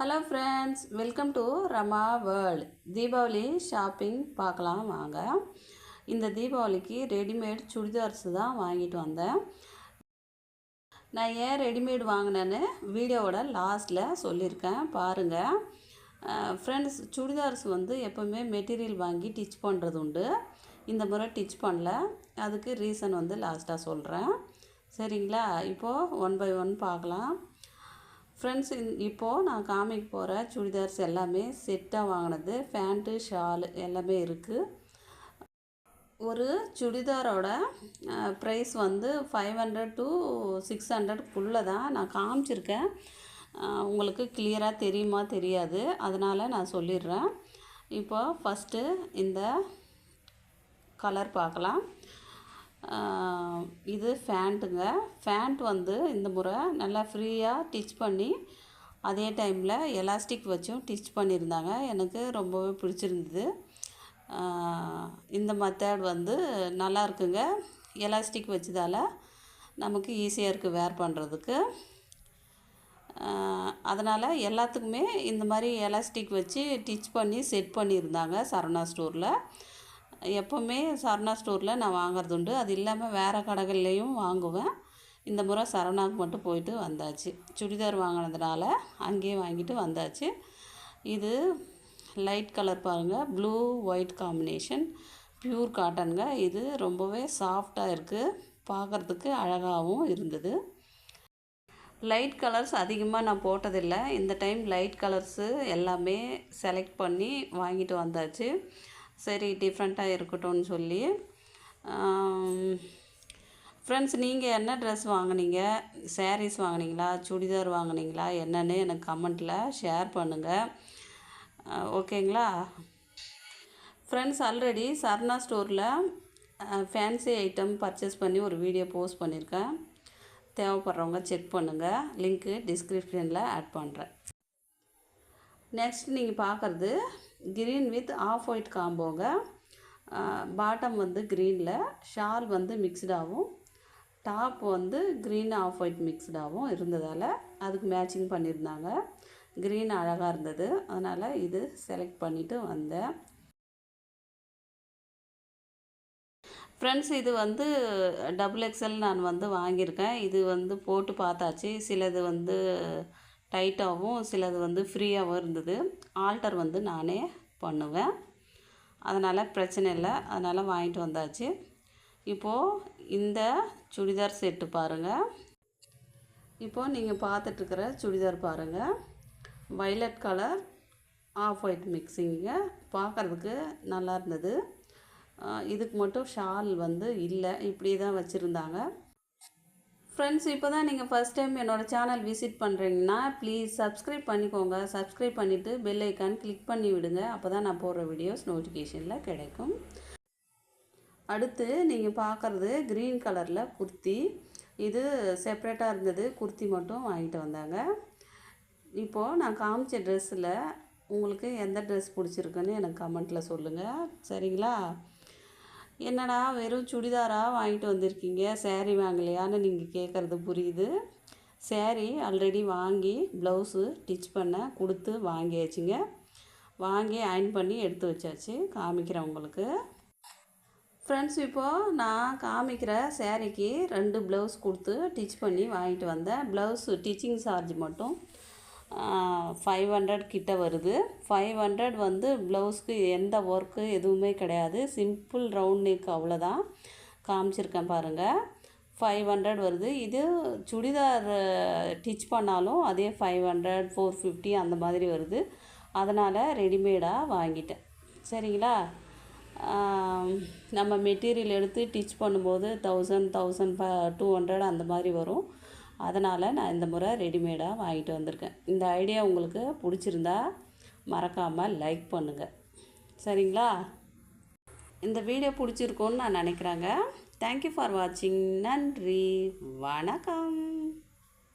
Hello friends welcome to Rama World Deepavali shopping பார்க்கலாம் வாங்க. இந்த தீபாவளிக்கு ரெடிமேட் சுடிதார்ஸ் தான் வாங்கிட்டு வந்தேன். நான் ஏன் ரெடிமேட் வாங்கினேன்னு வீடியோவோட லாஸ்ட்டில் சொல்லியிருக்கேன். பாருங்கள் ஃப்ரெண்ட்ஸ் சுடிதார்ஸ் வந்து எப்போவுமே மெட்டீரியல் வாங்கி டிச் பண்ணுறது உண்டு. இந்த முறை டிச் பண்ணல. அதுக்கு ரீசன் வந்து லாஸ்ட்டாக சொல்கிறேன் சரிங்களா? இப்போது ஒன் பை ஒன் பார்க்கலாம். ஃப்ரெண்ட்ஸ் இப்போது நான் காமிக்க போகிற சுடிதார்ஸ் எல்லாமே செட்டாக வாங்கினது ஃபேண்ட்டு ஷாலு எல்லாமே இருக்குது ஒரு சுடிதாரோட ப்ரைஸ் வந்து ஃபைவ் ஹண்ட்ரட் டு சிக்ஸ் ஹண்ட்ரட்குள்ளே தான் நான் காமிச்சிருக்கேன். உங்களுக்கு கிளியராக தெரியுமா தெரியாது. அதனால் நான் சொல்லிடுறேன். இப்போ ஃபஸ்ட்டு இந்த கலர் பார்க்கலாம். இது ஃபேண்ட்டுங்க. ஃபேண்ட் வந்து இந்த முறை நல்லா ஃப்ரீயாக டிச் பண்ணி அதே டைமில் எலாஸ்டிக் வச்சும் டிச் பண்ணியிருந்தாங்க. எனக்கு ரொம்பவே பிடிச்சிருந்தது. இந்த மெத்தட் வந்து நல்லா இருக்குங்க. எலாஸ்டிக் வச்சதால் நமக்கு ஈஸியாக இருக்குது வேர் பண்ணுறதுக்கு அதனால் எல்லாத்துக்குமே இந்த மாதிரி எலாஸ்டிக் வச்சு டிச் பண்ணி செட் பண்ணியிருந்தாங்க சரணா ஸ்டோரில். எப்போவுமே சரணா ஸ்டோரில் நான் வாங்குறது உண்டு. அது இல்லாமல் வேறு கடைகள்லேயும் வாங்குவேன். இந்த முறை சரணாவுக்கு மட்டும் போயிட்டு வந்தாச்சு. சுடிதார் வாங்கினதுனால அங்கேயே வாங்கிட்டு வந்தாச்சு. இது லைட் கலர் பாருங்கள் ப்ளூ ஒயிட் காம்பினேஷன் ப்யூர் காட்டனுங்க. இது ரொம்பவே சாஃப்டாக இருக்குது பார்க்குறதுக்கு அழகாகவும் இருந்தது. லைட் கலர்ஸ் அதிகமாக நான் போட்டதில்லை. இந்த டைம் லைட் கலர்ஸு எல்லாமே செலக்ட் பண்ணி வாங்கிட்டு வந்தாச்சு. சரி டிஃப்ரெண்ட்டாக இருக்கட்டும்னு சொல்லி ஃப்ரெண்ட்ஸ் நீங்கள் என்ன ட்ரெஸ் வாங்குனீங்க? சாரீஸ் வாங்குனீங்களா? சுடிதார் வாங்குனீங்களா? என்னென்னு எனக்கு கமெண்ட்டில் ஷேர் பண்ணுங்கள் ஓகேங்களா ஃப்ரெண்ட்ஸ் ஆல்ரெடி சர்ணா ஸ்டோரில் ஃபேன்சி ஐட்டம் பர்ச்சேஸ் பண்ணி ஒரு வீடியோ போஸ்ட் பண்ணியிருக்கேன் தேவைப்படுறவங்க செக் பண்ணுங்கள் லிங்க்கு டிஸ்கிரிப்ஷனில் ஆட் பண்ணுறேன் நெக்ஸ்ட் நீங்கள் பார்க்குறது க்ரீன் வித் ஆஃப் ஒயிட் காம்போங்க பாட்டம் வந்து க்ரீனில் ஷால் வந்து மிக்ஸ்டாகவும் டாப் வந்து க்ரீன் ஆஃப் ஒயிட் மிக்ஸ்டாகவும் இருந்ததால் அதுக்கு மேட்சிங் பண்ணியிருந்தாங்க க்ரீன் அழகாக இருந்தது. அதனால் இது செலக்ட் பண்ணிவிட்டு வந்தேன். ஃப்ரெண்ட்ஸ் இது வந்து டபுள் எக்ஸல் நான் வந்து வாங்கியிருக்கேன். இது வந்து போட்டு பார்த்தாச்சு. சிலது வந்து டைட்டாகவும் சிலது வந்து ஃப்ரீயாகவும் இருந்தது. ஆல்டர் வந்து நானே பண்ணுவேன். அதனால் பிரச்சனை இல்லை. அதனால் வாங்கிட்டு வந்தாச்சு. இப்போது இந்த சுடிதார் செட்டு பாருங்கள் இப்போது நீங்கள் பார்த்துட்ருக்கிற சுடிதார் பாருங்கள் வைலட் கலர் ஆஃப் ஒயிட் மிக்சிங்க பார்க்குறதுக்கு நல்லா இருந்தது. இதுக்கு மட்டும் ஷால் வந்து இல்லை. இப்படி தான் வச்சுருந்தாங்க. ஃப்ரெண்ட்ஸ் இப்போ தான் நீங்கள் ஃபஸ்ட் டைம் என்னோடய சேனல் விசிட் பண்ணுறீங்கன்னா ப்ளீஸ் சப்ஸ்கிரைப் பண்ணிக்கோங்க. சப்ஸ்கிரைப் பண்ணிவிட்டு பெல் ஐக்கான் கிளிக் பண்ணி விடுங்க. அப்போ தான் நான் போடுற வீடியோஸ் நோட்டிஃபிகேஷனில் கிடைக்கும். அடுத்து நீங்கள் பார்க்குறது க்ரீன் கலரில் குர்த்தி. இது செப்ரேட்டாக இருந்தது. குர்த்தி மட்டும் வாங்கிட்டு வந்தாங்க. இப்போது நான் காமிச்ச ட்ரெஸ்ஸில் உங்களுக்கு எந்த ட்ரெஸ் பிடிச்சிருக்குன்னு எனக்கு கமெண்ட்டில் சொல்லுங்கள் சரிங்களா? என்னடா வெறும் சுடிதாராக வாங்கிட்டு வந்திருக்கீங்க? சேரீ வாங்கலையான்னு நீங்கள் கேட்குறது புரியுது. சேரீ ஆல்ரெடி வாங்கி ப்ளவுஸு டிச் பண்ண கொடுத்து வாங்கியாச்சுங்க. வாங்கி அயன் பண்ணி எடுத்து வச்சாச்சு காமிக்கிறேன் உங்களுக்கு. ஃப்ரெண்ட்ஸ் இப்போது நான் காமிக்கிற சேரீக்கு ரெண்டு ப்ளவுஸ் கொடுத்து டிச் பண்ணி வாங்கிட்டு வந்தேன். ப்ளவுஸு டிச்சிங் சார்ஜ் மட்டும். ஃபைவ் ஹண்ட்ரட் கிட்ட வருது. ஃபைவ் ஹண்ட்ரட் வந்து ப்ளவுஸ்க்கு எந்த ஒர்க்கு எதுவுமே கிடையாது. சிம்பிள் ரவுண்ட் நெக் அவ்வளோதான் காமிச்சிருக்கேன் பாருங்கள் ஃபைவ் ஹண்ட்ரட் வருது. இது சுடிதார் டிச் பண்ணாலும் அதே ஃபைவ் ஹண்ட்ரட் ஃபோர் ஃபிஃப்டி அந்த மாதிரி வருது. அதனால் ரெடிமேடாக வாங்கிட்டேன். சரிங்களா? நம்ம மெட்டீரியல் எடுத்து டிச் பண்ணும்போது தௌசண்ட் தௌசண்ட் ப டூ ஹண்ட்ரட் அந்த மாதிரி வரும். அதனால் நான் இந்த முறை ரெடிமேடாக வாங்கிட்டு வந்திருக்கேன். இந்த ஐடியா உங்களுக்கு பிடிச்சிருந்தா மறக்காமல் லைக் பண்ணுங்கள் சரிங்களா? இந்த வீடியோ பிடிச்சிருக்கோன்னு நான் நினைக்கிறேங்க. தேங்க்யூ ஃபார் வாட்சிங் நன்றி. வணக்கம்.